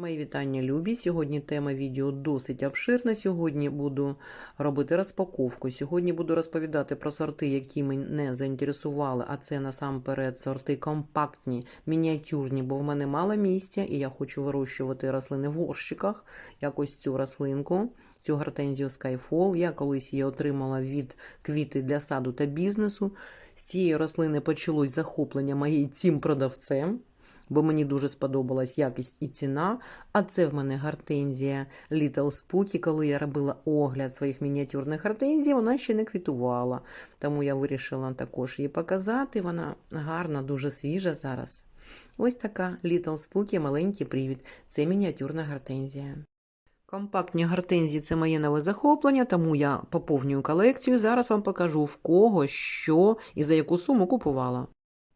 Мої вітання, любі. Сьогодні тема відео досить обширна. Сьогодні буду робити розпаковку. Сьогодні буду розповідати про сорти, які мене заінтересували, а це насамперед сорти компактні, мініатюрні, бо в мене мало місця, і я хочу вирощувати рослини в горщиках. Якось цю рослинку, цю гортензію Skyfall. Я колись її отримала від квіти для саду та бізнесу. З цієї рослини почалось захоплення моєї цим продавцем бо мені дуже сподобалась якість і ціна. А це в мене гортензія Little Spooky. Коли я робила огляд своїх мініатюрних гортензій, вона ще не квітувала. Тому я вирішила також її показати. Вона гарна, дуже свіжа зараз. Ось така Little Spooky, маленький привід. Це мініатюрна гортензія. Компактні гортензії це моє нове захоплення, тому я поповнюю колекцію. Зараз вам покажу в кого, що і за яку суму купувала.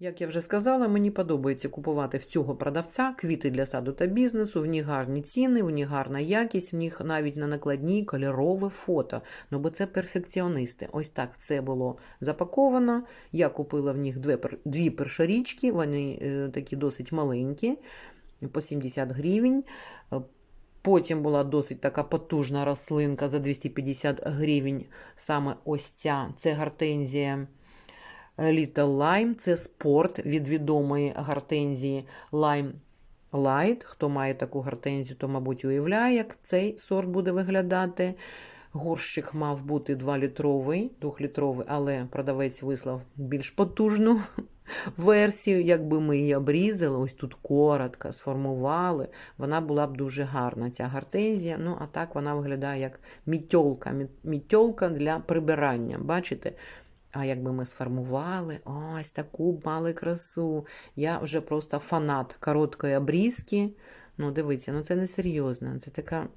Як я вже сказала, мені подобається купувати в цього продавця квіти для саду та бізнесу. В них гарні ціни, в них гарна якість, в них навіть на накладній кольорове фото. Ну бо це перфекціонисти. Ось так це було запаковано. Я купила в них дві, дві першорічки, вони е, такі досить маленькі, по 70 гривень. Потім була досить така потужна рослинка за 250 гривень. Саме ось ця це гортензія. Little Lime це спорт від відомої гортензії Lime Light. Хто має таку гортензію, то, мабуть, уявляє, як цей сорт буде виглядати. Горщик мав бути 2-літровий, 2-літровий, але продавець вислав більш потужну версію. Якби ми її обрізали, ось тут коротко сформували, вона була б дуже гарна, ця гортензія. Ну, а так вона виглядає як мітьолка, мітьолка для прибирання. Бачите? А якби ми сформували ось таку мали красу. Я вже просто фанат короткої обрізки. Ну, дивіться, ну це не серйозно. Це така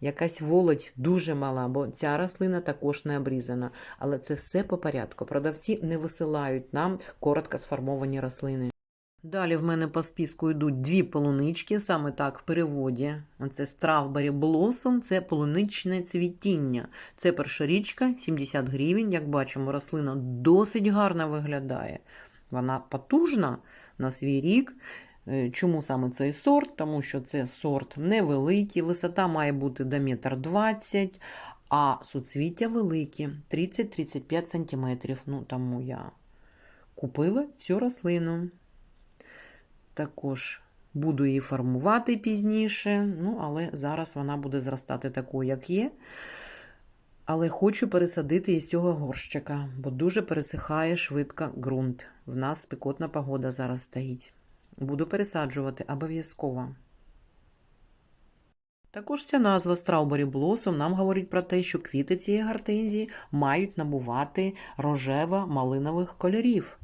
якась володь дуже мала, бо ця рослина також не обрізана. Але це все по порядку. Продавці не висилають нам коротко сформовані рослини. Далі в мене по списку йдуть дві полунички, саме так в переводі. Це Strawberry Blossom, це полуничне цвітіння. Це першорічка, 70 гривень. Як бачимо, рослина досить гарно виглядає. Вона потужна на свій рік. Е, чому саме цей сорт? Тому що це сорт невеликий, висота має бути до 1,20 м, а суцвіття великі 30-35 см. Ну, Тому я купила цю рослину. Також буду її формувати пізніше, ну, але зараз вона буде зростати такою, як є. Але хочу пересадити із цього горщика, бо дуже пересихає швидко ґрунт. В нас спекотна погода зараз стоїть. Буду пересаджувати обов'язково. Також ця назва Strawberry Blossom нам говорить про те, що квіти цієї гортензії мають набувати рожево-малинових кольорів.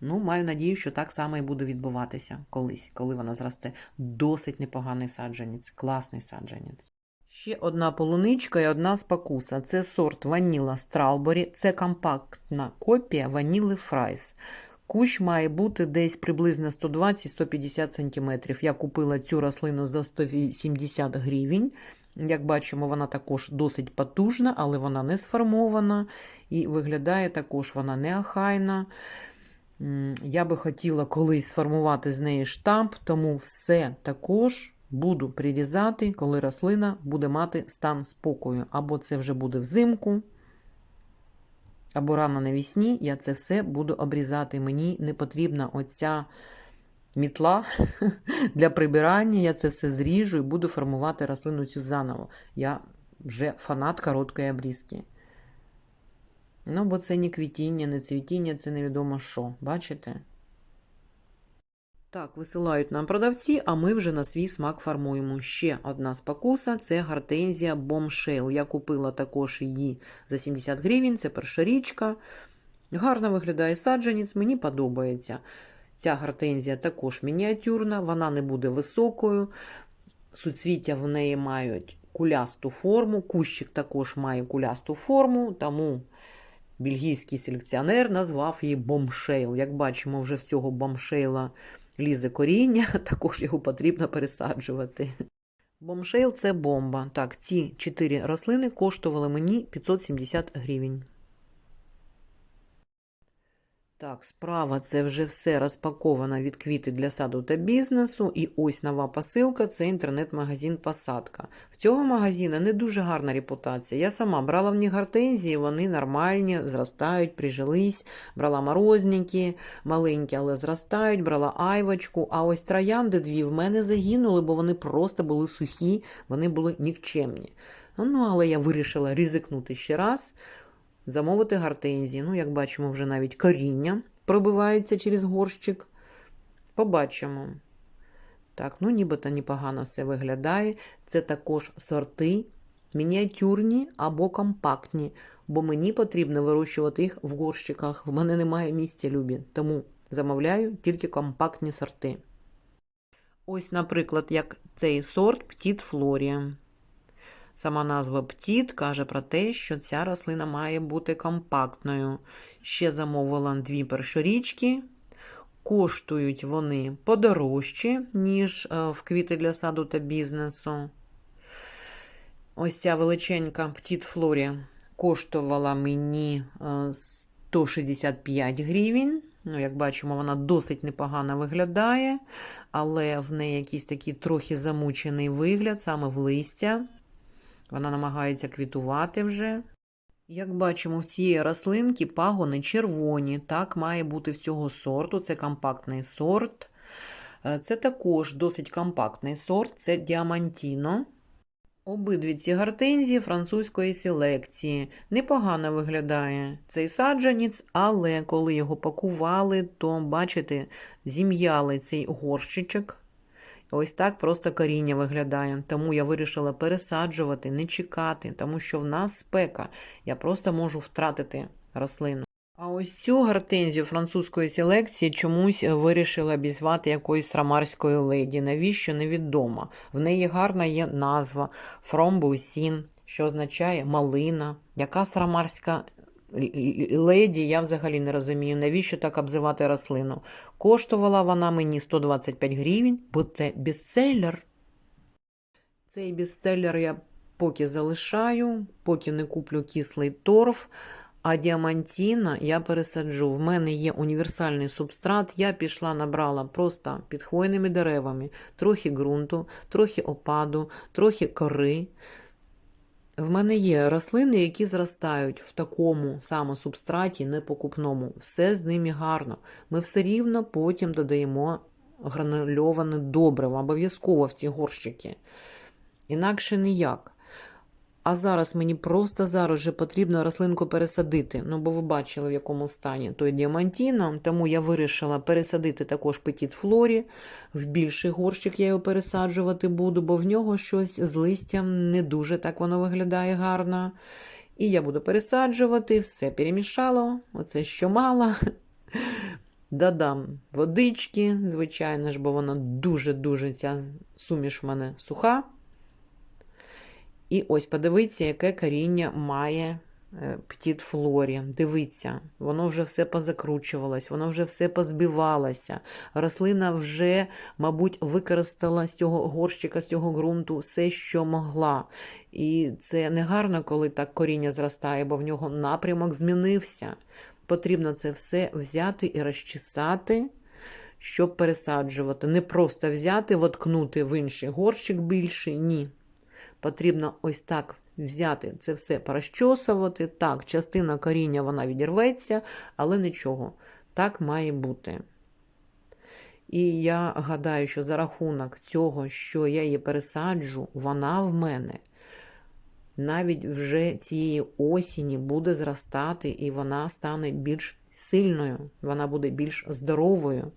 Ну, маю надію, що так само і буде відбуватися колись, коли вона зросте. Досить непоганий саджанець, класний саджанець. Ще одна полуничка і одна спакуса. Це сорт Ваніла Страубері, це компактна копія Ваніли Фрайс. Кущ має бути десь приблизно 120-150 см. Я купила цю рослину за 170 гривень. Як бачимо, вона також досить потужна, але вона не сформована і виглядає також вона неохайна. Я би хотіла колись сформувати з неї штамп, тому все також буду прирізати, коли рослина буде мати стан спокою. Або це вже буде взимку, або рано навісні я це все буду обрізати. Мені не потрібна оця мітла для прибирання. Я це все зріжу і буду формувати рослину цю заново. Я вже фанат короткої обрізки. Ну, бо це не квітіння, не цвітіння, це невідомо що. Бачите? Так, висилають нам продавці, а ми вже на свій смак формуємо. Ще одна спокуса це гортензія Bombshell. Я купила також її за 70 гривень, це перша річка. Гарно виглядає саджанець, мені подобається. Ця гортензія також мініатюрна, вона не буде високою. Суцвіття в неї мають кулясту форму, кущик також має кулясту форму, тому Бельгійський селекціонер назвав її бомшейл. Як бачимо, вже в цього бомшейла лізе коріння, також його потрібно пересаджувати. Бомшейл це бомба. Так, ці чотири рослини коштували мені 570 гривень. Так, справа це вже все розпаковано від квіти для саду та бізнесу. І ось нова посилка це інтернет-магазин Посадка. В цього магазина не дуже гарна репутація. Я сама брала в них гортензії, вони нормальні, зростають, прижились, брала морозники, маленькі, але зростають, брала айвочку. А ось троянди дві в мене загинули, бо вони просто були сухі, вони були нікчемні. Ну, але я вирішила ризикнути ще раз замовити гортензії. Ну, як бачимо, вже навіть коріння пробивається через горщик. Побачимо. Так, ну нібито непогано все виглядає. Це також сорти мініатюрні або компактні, бо мені потрібно вирощувати їх в горщиках. В мене немає місця любі, тому замовляю тільки компактні сорти. Ось, наприклад, як цей сорт Птіт Флорія. Сама назва птіт каже про те, що ця рослина має бути компактною. Ще замовила дві першорічки. Коштують вони подорожче, ніж е, в квіти для саду та бізнесу. Ось ця величенька птіт Флорі коштувала мені е, 165 гривень. Ну, як бачимо, вона досить непогано виглядає, але в неї якийсь такий трохи замучений вигляд, саме в листя. Вона намагається квітувати вже. Як бачимо, в цієї рослинки пагони червоні. Так має бути в цього сорту. Це компактний сорт. Е, Це також досить компактний сорт, це діамантіно. Обидві ці гортензії французької селекції. Непогано виглядає цей саджанець, але коли його пакували, то, бачите, зім'яли цей горщичок. Ось так просто коріння виглядає. Тому я вирішила пересаджувати, не чекати, тому що в нас спека. Я просто можу втратити рослину. А ось цю гортензію французької селекції чомусь вирішила обізвати якоюсь срамарською леді. Навіщо невідомо. В неї гарна є назва Фромбусін, що означає малина. Яка срамарська леді, я взагалі не розумію, навіщо так обзивати рослину. Коштувала вона мені 125 гривень, бо це бестселлер. Цей бестселлер я поки залишаю, поки не куплю кислий торф. А діамантіна я пересаджу. В мене є універсальний субстрат. Я пішла, набрала просто під хвойними деревами трохи ґрунту, трохи опаду, трохи кори. В мене є рослини, які зростають в такому самосубстраті, непокупному. Все з ними гарно. Ми все рівно потім додаємо гранульоване добриво, обов'язково в ці горщики. Інакше ніяк. А зараз мені просто зараз вже потрібно рослинку пересадити. Ну, бо ви бачили, в якому стані той діамантіна, тому я вирішила пересадити також петіт флорі. В більший горщик я його пересаджувати буду, бо в нього щось з листям не дуже так воно виглядає гарно. І я буду пересаджувати, все перемішало, оце що мало. Додам водички, звичайно ж, бо вона дуже-дуже ця суміш в мене суха. І ось подивіться, яке коріння має птіт флорі. Дивіться, воно вже все позакручувалось, воно вже все позбивалося. Рослина вже, мабуть, використала з цього горщика, з цього ґрунту все, що могла. І це не гарно, коли так коріння зростає, бо в нього напрямок змінився. Потрібно це все взяти і розчесати. Щоб пересаджувати. Не просто взяти, воткнути в інший горщик більший, ні. Потрібно ось так взяти це все порозчосувати. Так, частина коріння вона відірветься, але нічого. Так має бути. І я гадаю, що за рахунок цього, що я її пересаджу, вона в мене навіть вже цієї осені буде зростати, і вона стане більш сильною, вона буде більш здоровою.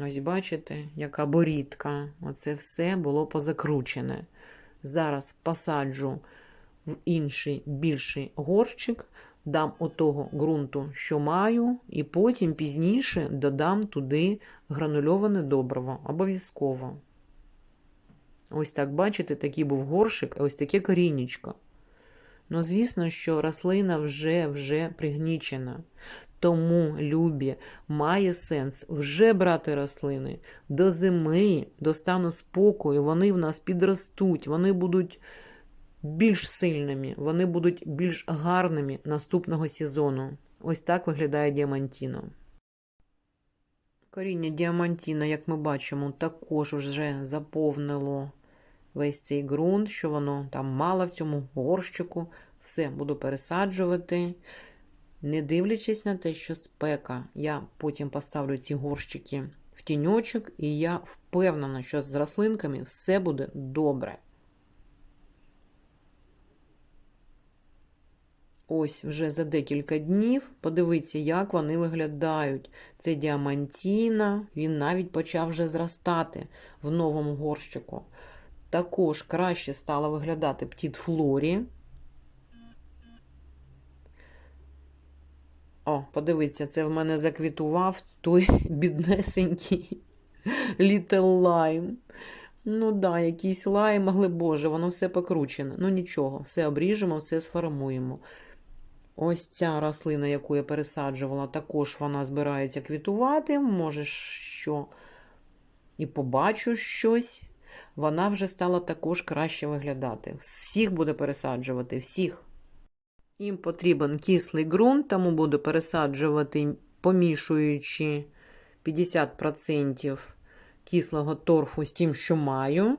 Ось бачите, яка борідка. Оце все було позакручене. Зараз посаджу в інший більший горщик, дам отого ґрунту, що маю, і потім пізніше додам туди гранульоване добриво. Обов'язково. Ось так, бачите, такий був горщик, ось таке коріннячко. Ну, звісно, що рослина вже вже пригнічена. Тому, любі, має сенс вже брати рослини до зими, до стану спокою, вони в нас підростуть, вони будуть більш сильними, вони будуть більш гарними наступного сезону. Ось так виглядає діамантіно. Коріння діамантіна, як ми бачимо, також вже заповнило весь цей ґрунт, що воно там мало в цьому горщику. Все буду пересаджувати. Не дивлячись на те, що спека, я потім поставлю ці горщики в тіньочок, і я впевнена, що з рослинками все буде добре. Ось вже за декілька днів подивіться, як вони виглядають. Це діамантіна, він навіть почав вже зростати в новому горщику. Також краще стало виглядати птіт флорі. О, подивіться, це в мене заквітував той біднесенький Little Lime. Ну да, якийсь лайм, але боже, воно все покручене. Ну нічого, все обріжемо, все сформуємо. Ось ця рослина, яку я пересаджувала, також вона збирається квітувати. Може, що і побачу щось. Вона вже стала також краще виглядати. Всіх буде пересаджувати, всіх. Їм потрібен кислий ґрунт, тому буду пересаджувати, помішуючи 50% кислого торфу з тим, що маю.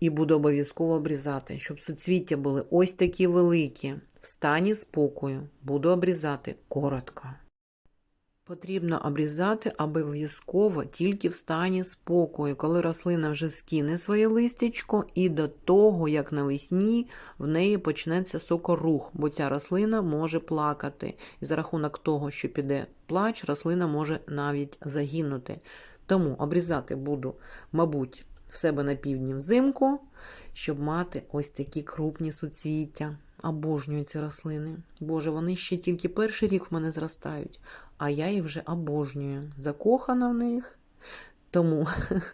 І буду обов'язково обрізати, щоб суцвіття були ось такі великі. В стані спокою буду обрізати коротко. Потрібно обрізати обов'язково тільки в стані спокою, коли рослина вже скине своє листячко, і до того, як навесні в неї почнеться сокорух, бо ця рослина може плакати. І за рахунок того, що піде плач, рослина може навіть загинути. Тому обрізати буду, мабуть, в себе на півдні взимку, щоб мати ось такі крупні суцвіття. Обожнюю ці рослини. Боже, вони ще тільки перший рік в мене зростають, а я їх вже обожнюю. Закохана в них. Тому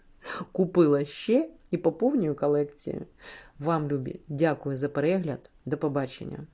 купила ще і поповнюю колекцію. Вам, любі, дякую за перегляд. До побачення.